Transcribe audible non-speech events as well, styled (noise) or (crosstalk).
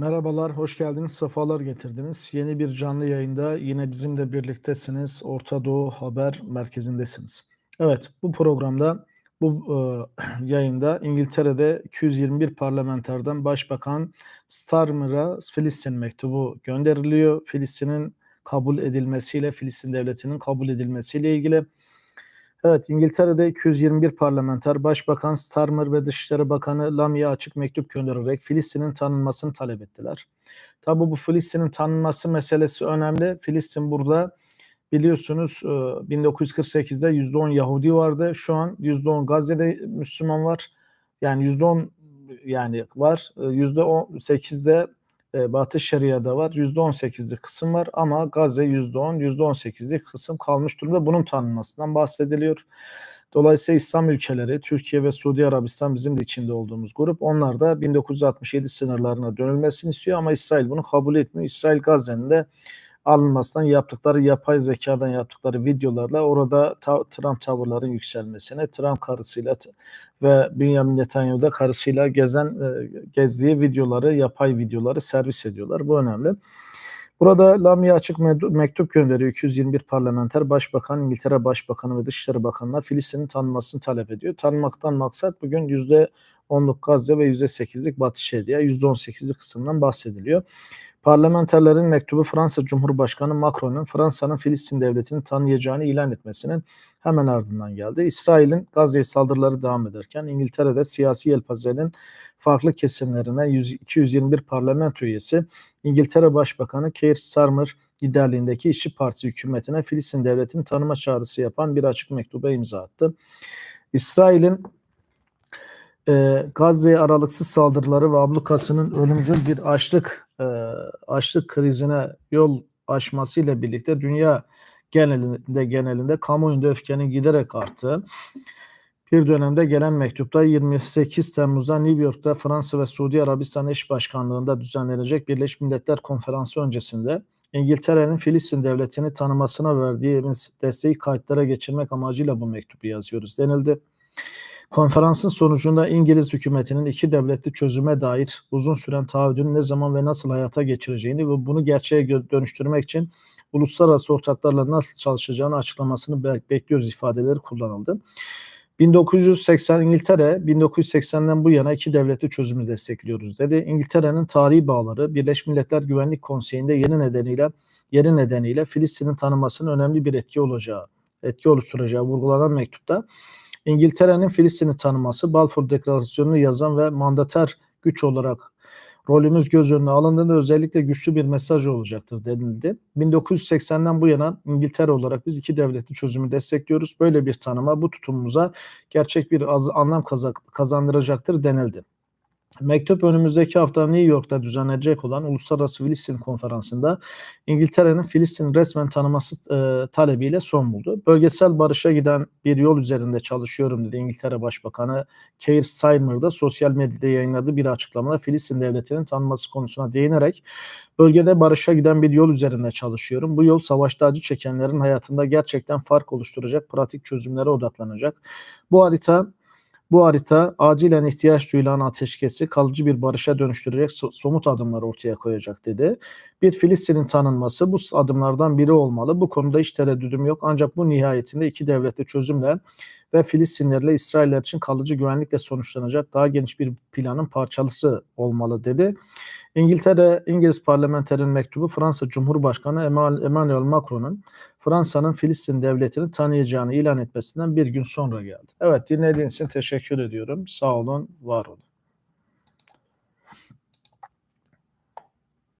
Merhabalar, hoş geldiniz, sefalar getirdiniz. Yeni bir canlı yayında yine bizimle birliktesiniz. Orta Doğu Haber Merkezi'ndesiniz. Evet, bu programda, bu e, (clears throat) yayında İngiltere'de 221 parlamenterden Başbakan Starmer'a Filistin mektubu gönderiliyor. Filistin'in kabul edilmesiyle, Filistin devletinin kabul edilmesiyle ilgili. Evet, İngiltere'de 221 parlamenter Başbakan Starmer ve Dışişleri Bakanı Lamy'e açık mektup göndererek Filistin'in tanınmasını talep ettiler. Tabi bu Filistin'in tanınması meselesi önemli. Filistin burada biliyorsunuz 1948'de e, %10 Yahudi vardı. Şu an %10 Gazze'de Müslüman var. Yani %10 yani var. %18'de e, Batı Şeria'da var. %18'lik kısım var ama Gazze %10, %18'lik kısım kalmış durumda. Bunun tanınmasından bahsediliyor. Dolayısıyla İslam ülkeleri, Türkiye ve Suudi Arabistan bizim de içinde olduğumuz grup. Onlar da 1967 sınırlarına dönülmesini istiyor ama İsrail bunu kabul etmiyor. İsrail Gazze'nin de alınmasından yaptıkları yapay zekadan yaptıkları videolarla orada ta, Trump tavırların yükselmesine, Trump karısıyla ve Benjamin Netanyahu da karısıyla gezen e, gezdiği videoları, yapay videoları servis ediyorlar. Bu önemli. Burada Lamia açık mektup gönderiyor 221 parlamenter başbakan, İngiltere Başbakanı ve Dışişleri Bakanı'na Filistin'in tanınmasını talep ediyor. Tanımaktan maksat bugün %10'luk Gazze ve %8'lik Batı Şeria, %18'lik kısımdan bahsediliyor. Parlamenterlerin mektubu Fransa Cumhurbaşkanı Macron'un Fransa'nın Filistin devletini tanıyacağını ilan etmesinin hemen ardından geldi. İsrail'in Gazze saldırıları devam ederken İngiltere'de siyasi yelpazenin farklı kesimlerine 100, 221 parlamento üyesi İngiltere Başbakanı Keir Starmer liderliğindeki İşçi Partisi hükümetine Filistin devletini tanıma çağrısı yapan bir açık mektuba imza attı. İsrail'in e, Gazze'ye aralıksız saldırıları ve ablukasının ölümcül bir açlık e, açlık krizine yol açmasıyla birlikte dünya genelinde genelinde kamuoyunda öfkenin giderek arttığı bir dönemde gelen mektupta 28 Temmuz'da New York'ta Fransa ve Suudi Arabistan eş başkanlığında düzenlenecek Birleşmiş Milletler Konferansı öncesinde İngiltere'nin Filistin devletini tanımasına verdiğimiz desteği kayıtlara geçirmek amacıyla bu mektubu yazıyoruz denildi. Konferansın sonucunda İngiliz hükümetinin iki devletli çözüme dair uzun süren taahhüdünü ne zaman ve nasıl hayata geçireceğini ve bunu gerçeğe dönüştürmek için uluslararası ortaklarla nasıl çalışacağını açıklamasını bekliyoruz ifadeleri kullanıldı. 1980 İngiltere 1980'den bu yana iki devletli çözümü destekliyoruz dedi. İngiltere'nin tarihi bağları Birleşmiş Milletler Güvenlik Konseyi'nde yeni nedeniyle yeri nedeniyle Filistin'in tanınmasının önemli bir etki olacağı, etki oluşturacağı vurgulanan mektupta İngiltere'nin Filistin'i tanıması, Balfour Deklarasyonu'nu yazan ve mandater güç olarak rolümüz göz önüne alındığında özellikle güçlü bir mesaj olacaktır denildi. 1980'den bu yana İngiltere olarak biz iki devletli çözümü destekliyoruz. Böyle bir tanıma bu tutumumuza gerçek bir anlam kazandıracaktır denildi. Mektup önümüzdeki hafta New York'ta düzenlenecek olan Uluslararası Filistin Konferansı'nda İngiltere'nin Filistin resmen tanıması e, talebiyle son buldu. Bölgesel barışa giden bir yol üzerinde çalışıyorum dedi İngiltere Başbakanı Keir Starmer da sosyal medyada yayınladığı bir açıklamada Filistin devletinin tanınması konusuna değinerek bölgede barışa giden bir yol üzerinde çalışıyorum. Bu yol savaşta acı çekenlerin hayatında gerçekten fark oluşturacak pratik çözümlere odaklanacak. Bu harita bu harita acilen ihtiyaç duyulan ateşkesi kalıcı bir barışa dönüştürecek somut adımlar ortaya koyacak dedi. Bir Filistin'in tanınması bu adımlardan biri olmalı. Bu konuda hiç tereddüdüm yok. Ancak bu nihayetinde iki devletli çözümle ve Filistinlerle İsrailler için kalıcı güvenlikle sonuçlanacak daha geniş bir planın parçalısı olmalı dedi. İngiltere İngiliz parlamenterin mektubu Fransa Cumhurbaşkanı Emmanuel Macron'un Fransa'nın Filistin devletini tanıyacağını ilan etmesinden bir gün sonra geldi. Evet dinlediğiniz için teşekkür ediyorum. Sağ olun, var olun.